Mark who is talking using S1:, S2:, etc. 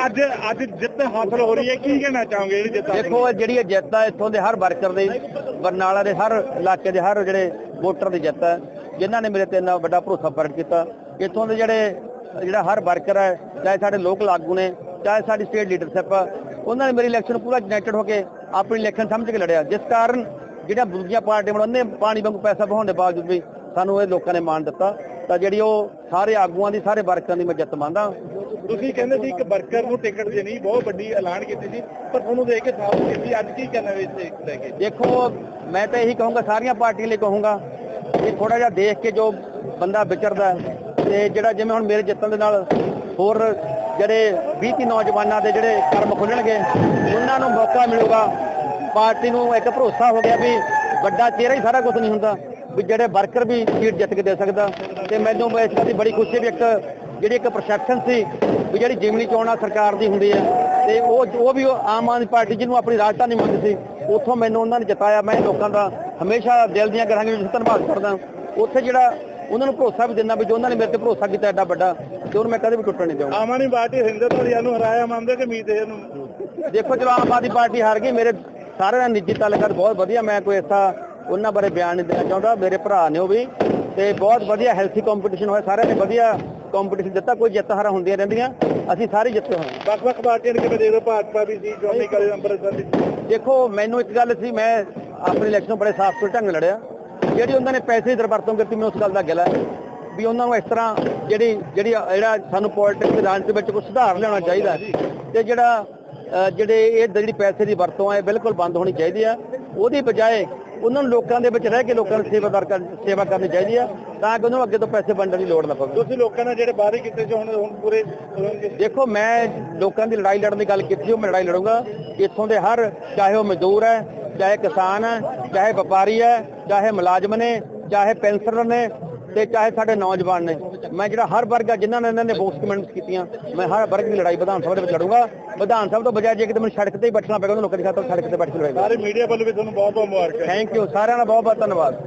S1: ਅੱਜ ਅੱਜ ਜਿੱਤ ਹਾਸਲ ਹੋ ਰਹੀ ਹੈ। ਕੀ ਕਹਿਣਾ ਚਾਹੋਗੇ
S2: ਦੇਖੋ ਜਿਹੜੀ ਇਹ ਜਿੱਤ ਆ, ਇੱਥੋਂ ਦੇ ਹਰ ਵਰਕਰ ਦੇ, ਬਰਨਾਲਾ ਦੇ ਹਰ ਇਲਾਕੇ ਦੇ ਹਰ ਜਿਹੜੇ ਵੋਟਰ ਦੀ ਜਿੱਤ ਹੈ ਜਿਨ੍ਹਾਂ ਨੇ ਮੇਰੇ ਤੇ ਇੰਨਾ ਵੱਡਾ ਭਰੋਸਾ ਪ੍ਰਗਟ ਕੀਤਾ ਇੱਥੋਂ ਦੇ ਜਿਹੜੇ ਜਿਹੜਾ ਹਰ ਵਰਕਰ ਹੈ ਚਾਹੇ ਸਾਡੇ ਲੋਕਲ ਆਗੂ ਨੇ ਚਾਹੇ ਸਾਡੀ ਸਟੇਟ ਲੀਡਰਸ਼ਿਪ ਉਹਨਾਂ ਨੇ ਮੇਰੀ ਇਲੈਕਸ਼ਨ ਪੂਰਾ ਯੂਨਾਈਟਿਡ ਹੋ ਕੇ ਆਪਣੀ ਇਲੈਕਸ਼ਨ ਸਮਝ ਕੇ ਲੜਿਆ। ਜਿਸ ਕਾਰਨ ਜਿਹੜਾ ਦੂਜੀਆਂ ਪਾਰਟੀਆਂ ਵੱਲੋਂ ਉਹਨੇ ਪਾਣੀ ਵਾਂਗੂ ਪੈਸਾ ਬਹਾਉਣ ਦੇ ਬਾਵਜੂਦ ਵੀ ਸਾਨੂੰ ਇਹ ਲੋਕਾਂ ਨੇ ਮਾਣ ਦਿੱਤਾ। ਤਾਂ ਜਿਹੜੀ ਉਹ ਸਾਰੇ ਆਗੂਆਂ ਦੀ ਸਾਰੇ ਵਰਕਰਾਂ ਦੀ ਮੈਂ ਜਿੱਤ ਮੰਨਦਾ।
S1: ਤੁਸੀਂ ਕਹਿੰਦੇ ਸੀ ਇੱਕ ਵਰਕਰ ਨੂੰ ਟਿਕਟ ਦੇਣੀ ਬਹੁਤ ਵੱਡੀ ਐਲਾਨ ਕੀਤੀ ਸੀ ਪਰ ਤੁਹਾਨੂੰ ਦੇਖ ਕੇ ਸਾਫ਼ ਕੀਤੀ ਅੱਜ ਕੀ ਕਹਿਣਾ ਵੀ ਇੱਥੇ ਲੈ ਕੇ।
S2: ਦੇਖੋ ਮੈਂ ਤਾਂ ਇਹੀ ਕਹੂੰਗਾ ਸਾਰੀਆਂ ਪਾਰਟੀਆਂ ਲਈ ਕਹੂੰਗਾ ਕਿ ਥੋੜਾ ਜਿਹਾ ਦੇਖ ਕੇ ਜੋ ਬੰਦਾ ਵਿਚਰਦਾ ਤੇ ਜਿਹੜਾ ਜਿਵੇਂ ਹੁਣ ਮੇਰੇ ਜਿੱਤਣ ਦੇ ਨਾਲ ਹੋਰ ਜਿਹੜੇ 20 30 ਨੌਜਵਾਨਾਂ ਦੇ ਜਿਹੜੇ ਕਰਮ ਖੁੱਲਣਗੇ, ਉਹਨਾਂ ਨੂੰ ਮੌਕਾ ਮਿਲੂਗਾ। ਪਾਰਟੀ ਨੂੰ ਇੱਕ ਭਰੋਸਾ ਹੋ ਗਿਆ ਵੀ ਵੱਡਾ ਚਿਹਰਾ ਹੀ ਸਾਰਾ ਕੁਝ ਨਹੀਂ ਹੁੰਦਾ, ਵੀ ਜਿਹੜੇ ਵਰਕਰ ਵੀ ਸੀਟ ਜਿੱਤ ਕੇ ਦੇ ਸਕਦਾ। ਤੇ ਮੈਨੂੰ ਇਸ ਗੱਲ ਦੀ ਬੜੀ ਖੁਸ਼ੀ ਵੀ ਇੱਕ ਜਿਹੜੀ ਇੱਕ ਪਰਸੈਪਸ਼ਨ ਸੀ, ਵੀ ਜਿਹੜੀ ਜਿਮਨੀ ਚੋਣਾਂ ਸਰਕਾਰ ਦੀ ਹੁੰਦੀ ਹੈ ਤੇ ਉਹ ਉਹ ਵੀ ਉਹ ਆਮ ਆਦਮੀ ਪਾਰਟੀ ਜਿਹਨੂੰ ਆਪਣੀ ਰਾਜਧਾਨੀ ਮੰਨਦੀ ਸੀ, ਉੱਥੋਂ ਮੈਨੂੰ ਉਹਨਾਂ ਨੇ ਜਿਤਾਇਆ। ਮੈਂ ਲੋਕਾਂ ਦਾ ਹਮੇਸ਼ਾ ਦਿਲ ਦੀਆਂ ਗਰਾਂਗੇ ਵਿੱਚ ਧੰਨਵਾਦ ਕਰਦਾ। ਉੱਥੇ ਜਿਹੜਾ ਉਹਨਾਂ ਨੂੰ ਭਰੋਸਾ ਵੀ ਦਿੰਦਾ ਵੀ ਜੋ ਉਹਨਾਂ ਨੇ ਮੇਰੇ ਤੇ ਭਰੋਸਾ ਕੀਤਾ ਐਡਾ ਵੱਡਾ ਤੇ ਉਹਨੂੰ ਮੈਂ ਕਦੇ ਵੀ ਟੁੱਟਣ ਨਹੀਂ ਦੇਵਾਂਗਾ।
S1: ਆਮ ਆਦਮੀ ਪਾਰਟੀ ਹਿੰਦਰ ਧੜੀਆਂ ਨੂੰ ਹਰਾਇਆ ਮੰਨਦੇ ਕਿ ਮੀਤ ਇਹਨੂੰ।
S2: ਦੇਖੋ ਚਲੋ ਆਮ ਆਦਮੀ ਪਾਰਟੀ ਹਾਰ ਗਈ ਮੇਰੇ ਸਾਰਿਆਂ ਨਾਲ ਨਿੱਜੀ ਤਾਲੁਕਾਤ ਬਹੁਤ ਵਧੀਆ ਮੈਂ ਕੋਈ ਐਸਾ ਉਹਨਾਂ ਬਾਰੇ ਬਿਆਨ ਨਹੀਂ ਦੇਣਾ ਚਾਹੁੰਦਾ ਮੇਰੇ ਭਰਾ ਨੇ ਉਹ ਵੀ ਤੇ ਬਹੁਤ ਵਧੀਆ ਹੈਲਥੀ ਕੰਪੀਟੀਸ਼ਨ ਹੋਇਆ ਸਾਰਿਆਂ ਨੇ ਵਧੀਆ ਕੰਪੀਟੀਸ਼ਨ ਦਿੱਤਾ ਕੋਈ ਜਿੱਤ ਹਾਰਾਂ ਹੁੰਦੀਆਂ ਰਹਿੰਦੀਆਂ ਅਸੀਂ ਸਾਰੇ ਜਿੱਤੇ ਹੋਏ।
S1: ਵੱਖ-ਵੱਖ ਪਾਰਟੀਆਂ ਨੂੰ ਕਿਵੇਂ ਦੇ ਦੋ ਭਾਜਪਾ ਵੀ ਸੀ ਜੋਨੀ ਕਲੇ ਅੰਮ੍ਰਿਤਸਰ ਦੀ।
S2: ਦੇਖੋ ਮੈਨੂੰ ਇੱਕ ਗੱਲ ਸੀ ਮੈਂ ਆਪਣੀ ਇਲੈਕਸ਼ਨ ਬੜੇ ਸਾਫ਼ ਸੁਥਰੇ ਢੰਗ ਲੜਿਆ। ਜਿਹੜੀ ਉਹਨਾਂ ਨੇ ਪੈਸੇ ਦੀ ਦਰਵਰਤੋਂ ਕੀਤੀ ਮੈਨੂੰ ਉਸ ਗੱਲ ਦਾ ਗਿਲਾ ਹੈ। ਵੀ ਉਹਨਾਂ ਨੂੰ ਇਸ ਤਰ੍ਹਾਂ ਜਿਹੜੀ ਜਿਹੜੀ ਜਿਹੜਾ ਸਾਨੂੰ ਪੋਲਿਟਿਕਸ ਦੇ ਰਾਜਨੀਤੀ ਵਿੱਚ ਕੁਝ ਸੁਧਾਰ ਲਿਆਉਣਾ ਚਾਹੀਦਾ। ਤੇ ਜਿਹੜਾ ਜਿਹੜੇ ਇਹ ਜਿਹੜੀ ਪੈਸੇ ਦੀ ਵਰਤੋਂ ਹੈ ਇਹ ਬਿਲਕੁਲ ਬੰਦ ਹੋਣੀ ਚਾਹੀਦੀ ਆ ਉਹਦੀ ਬਜਾਏ ਉਹਨਾਂ ਨੂੰ ਲੋਕਾਂ ਦੇ ਵਿੱਚ ਰਹਿ ਕੇ ਲੋਕਾਂ ਦੀ ਸੇਵਾਦਾਰ ਕਰ ਸੇਵਾ ਕਰਨੀ ਚਾਹੀਦੀ ਆ ਤਾਂ ਕਿ ਉਹਨਾਂ ਅੱਗੇ ਤੋਂ ਪੈਸੇ ਵੰਡਣ ਦੀ ਲੋੜ ਨਾ ਪਵੇ।
S1: ਤੁਸੀਂ ਲੋਕਾਂ ਨਾਲ ਜਿਹੜੇ ਵਾਅਦੇ ਕੀਤੇ ਸੀ ਹੁਣ ਹੁਣ ਪੂਰੇ
S2: ਦੇਖੋ ਮੈਂ ਲੋਕਾਂ ਦੀ ਲੜਾਈ ਲੜਨ ਦੀ ਗੱਲ ਕੀਤੀ ਉਹ ਮੈਂ ਲੜਾਈ ਲੜੂੰਗਾ। ਇੱਥੋਂ ਦੇ ਹਰ ਚਾਹੇ ਉਹ ਮਜ਼ਦੂਰ ਹੈ ਚਾਹੇ ਕਿਸਾਨ ਹੈ ਚਾਹੇ ਵਪਾਰੀ ਹੈ ਚਾਹੇ ਮੁਲਾਜ਼ਮ ਨੇ ਚਾਹੇ ਪੈਨਸ਼ਨਰ ਨੇ ਤੇ ਚਾਹੇ ਸਾਡੇ ਨੌਜਵਾਨ ਨੇ। ਮੈਂ ਜਿਹੜਾ ਹਰ ਵਰਗ ਆ ਜਿਨ੍ਹਾਂ ਨੇ ਇਹਨਾਂ ਨੇ ਵੋਟਸ ਕਮੈਂਟਸ ਕੀਤੀਆਂ ਮੈਂ ਹਰ ਵਰਗ ਦੀ ਲੜਾਈ ਵਿਧਾਨ ਸਭਾ ਦੇ ਵਿੱਚ ਲੜੂੰਗਾ। ਵਿਧਾਨ ਸਭਾ ਤੋਂ ਬਜਾਏ ਜੇ ਕਿਤੇ ਮੈਨੂੰ ਸੜਕ ਤੇ ਹੀ ਬੈਠਣਾ ਪਏਗਾ ਉਹਨਾਂ ਲੋਕਾਂ ਦੀ ਖਾਤਰ ਸੜਕ ਤੇ ਬੈਠ ਕੇ ਲੜਾਈ
S1: ਸਾਰੇ ਮੀਡੀਆ ਵੱਲੋਂ ਵੀ ਤੁਹਾਨੂੰ ਬਹੁਤ ਬਹੁਤ ਮੁਬਾਰਕਾਂ।
S2: ਥੈਂਕ ਯੂ ਸਾਰਿਆਂ ਦਾ ਬਹੁਤ ਬਹੁਤ ਧੰਨਵਾਦ।